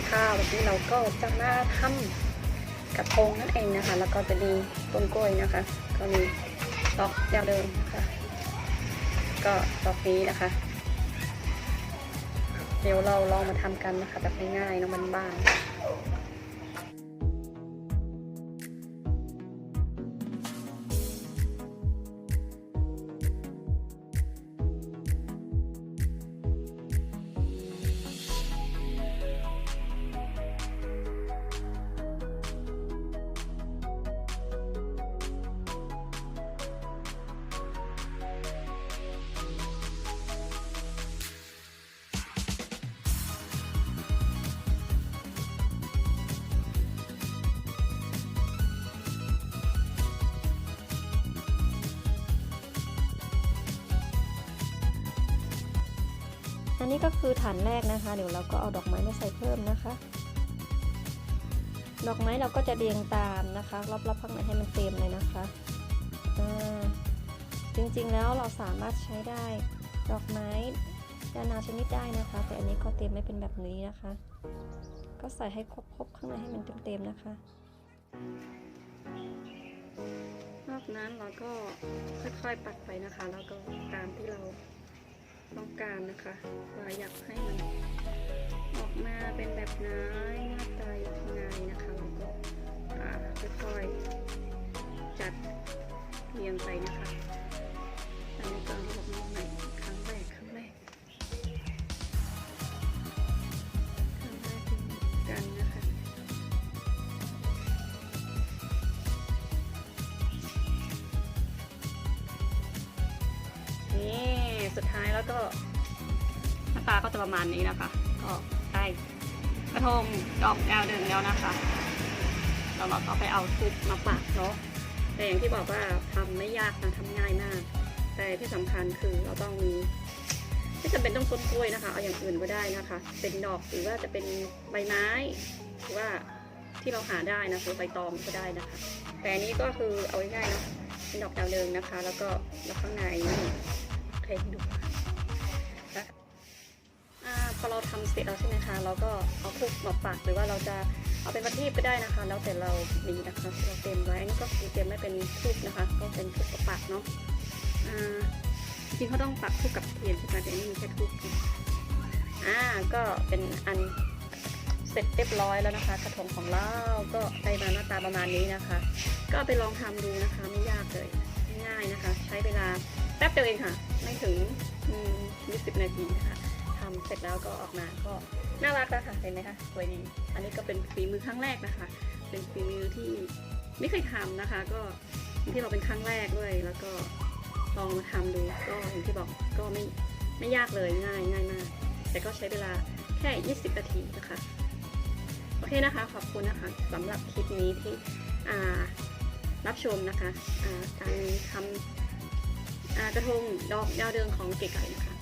ดีค่ะวันนี้เราก็จะมาทำกระทงนั่นเองนะคะ แล้วก็จะมีต้นกล้วยนะคะ ก็มีดอกยาวเดิมค่ะ ก็ดอกนี้นะคะ เดี๋ยวเราลองมาทำกันนะคะแบบง่ายๆเนอะบ้านๆ อันนี้ก็คือฐานแรกนะคะ เดี๋ยวเราก็เอาดอกไม้มาใส่เพิ่มนะคะ ดอกไม้เราก็จะเรียงตามนะคะรอบๆข้างในให้มันเต็มเลยนะคะจริงๆแล้วเราสามารถใช้ได้ดอกไม้นานาชนิดได้นะคะ แต่อันนี้ก็เตรียมไม่เป็นแบบนี้นะคะ ก็ใส่ให้ครบๆข้างในให้มันเต็มๆนะคะนอกนั้นเราก็ค่อยๆปักไปนะคะ แล้วก็ตามที่เรา ต้องการนะคะว่าอยากให้มันออกมาเป็นแบบไหนหน้าตายังไงนะคะแล้วก็ค่อยๆจัดเรียงไปนะคะอันนี้ก็ระบบน้องใหม่ครั้งแรกครั้งแรกครั้งแรกเป็นกันนะคะนี่ สุดท้ายแล้วก็หน้าตาก็จะประมาณนี้นะคะ ก็ได้กระทงดอกดาวเดินแล้วนะคะแล้วเราก็ไปเอาทุบมาปักเนาะแต่อย่างที่บอกว่าทำไม่ยากนะทำง่ายมาก แต่ที่สำคัญคือเราต้องมีไม่จำเป็นต้องต้นกล้วยนะคะเอาอย่างอื่นก็ได้นะคะ เป็นดอกหรือว่าจะเป็นใบไม้หรือว่าที่เราหาได้นะคือใบตองก็ได้นะคะ แต่อันนี้ก็คือเอาง่ายๆเนาะเป็นดอกดาวเรืองนะคะ แล้วก็แล้วข้างในนี่ ใครดูนะพอเราทำเสร็จแล้วใช่ไหมคะเราก็เอาทูบมาปักหรือว่าเราจะเอาเป็นประทีปก็ได้นะคะ แล้วแต่เรามีนะคะเราเต็มไว้อันนี้ก็คือเต็มไม่เป็นทูบนะคะ ก็เป็นทูบกับปักเนาะอ่าจริงเขาต้องปักทูบกับเทียนใช่ไหมแต่นี่มีแค่ทูบอ่าก็เป็นอันเสร็จเรียบร้อยแล้วนะคะ กระทงของเราก็ได้มาหน้าตาประมาณนี้นะคะ ก็ไปลองทำดูนะคะไม่ยากเลยง่ายนะคะ ใช้เวลาแป๊บเดียวเองค่ะ ถึง20 นาทีนะคะทำเสร็จแล้วก็ออกมาก็น่ารักแล้วค่ะเห็นไหมคะสวยดี อันนี้ก็เป็นฝีมือครั้งแรกนะคะ เป็นฝีมือที่ไม่เคยทำนะคะ ก็ที่เราเป็นครั้งแรกด้วยแล้วก็ลองมาทำดูก็อย่างที่บอกก็ไม่ไม่ยากเลยง่ายง่ายมาก แต่ก็ใช้เวลาแค่ 20 นาทีนะคะ โอเคนะคะ ขอบคุณนะคะสำหรับคลิปนี้ที่รับชมนะคะการทำอ่า กระทงดอกดาวเดืองของเก๋ไก่นะคะ